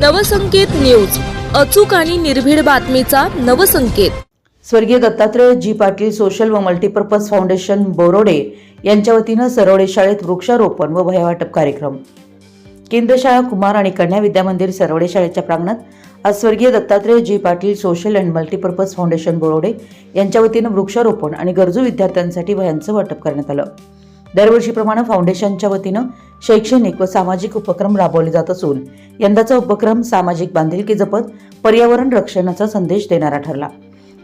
Navsanket news. अचूक आणि निर्भीड बातमीचा नवसंकेत. स्वर्गीय दत्तात्रय जी पाटील सोशल व मल्टीपर्पज फाउंडेशन बोरोडे यांच्या वतीनं सरवडे शाळेत वृक्षारोपण व भयवाटप कार्यक्रम. केंद्र शाळा कुमार आणि कन्या विद्यामंदिर सरवडे शाळेच्या प्रांगणात आज स्वर्गीय Dattatray ji Patil social and multipurpose foundation Borode यांच्या वतीनं वृक्षारोपण आणि गरजू विद्यार्थ्यांसाठी वह्यांचं वाटप करण्यात आलं. दरवर्षीप्रमाणे फाउंडेशनच्या वतीनं शैक्षणिक व सामाजिक उपक्रम राबवले जात असून यंदाचा उपक्रम सामाजिक बांधिलकी जपत पर्यावरण रक्षणाचा संदेश देणारा ठरला.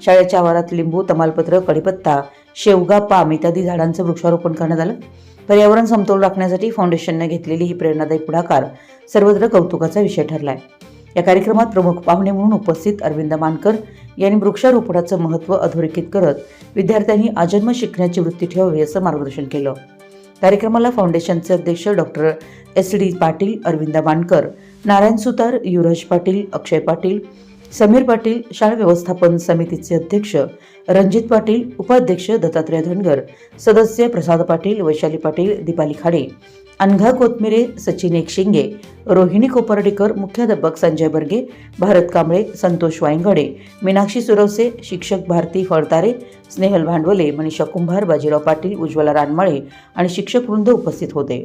शाळेच्या आवारात लिंबू तमालपत्र कडीपत्ता शेवगा पाम इत्यादी झाडांचं वृक्षारोपण करण्यात आलं. पर्यावरण समतोल राखण्यासाठी फाउंडेशनने घेतलेली ही प्रेरणादायी पुढाकार सर्वत्र कौतुकाचा विषय ठरलाय. या कार्यक्रमात प्रमुख पाहुणे म्हणून उपस्थित अरविंद मानकर यांनी वृक्षारोपणाचं महत्त्व अधोरेखित करत विद्यार्थ्यांनी आजन्म शिकण्याची वृत्ती ठेवावी असं मार्गदर्शन केलं. कार्यक्रमाला फाउंडेशनचे अध्यक्ष doctor S D Patil Arvind Mankar Narayan Sutar Yuvraj Patil Akshay Patil Sameer Patil शाळा व्यवस्थापन समितीचे अध्यक्ष रणजित पाटील उपाध्यक्ष दत्तात्रय धनगर सदस्य प्रसाद पाटील वैशाली पाटील दीपाली खाडे अनघा कोथमिरे सचिन एकशिंगे रोहिणी कोपर्डीकर मुख्याध्यापक संजय बर्गे भारत कांबळे संतोष वायंगडे मीनाक्षी सुरवसे शिक्षक भारती फळतारे स्नेहल भांडवले मनीषा कुंभार बाजीराव पाटील उज्ज्वला रानमाळे आणि शिक्षक वृंद उपस्थित होते.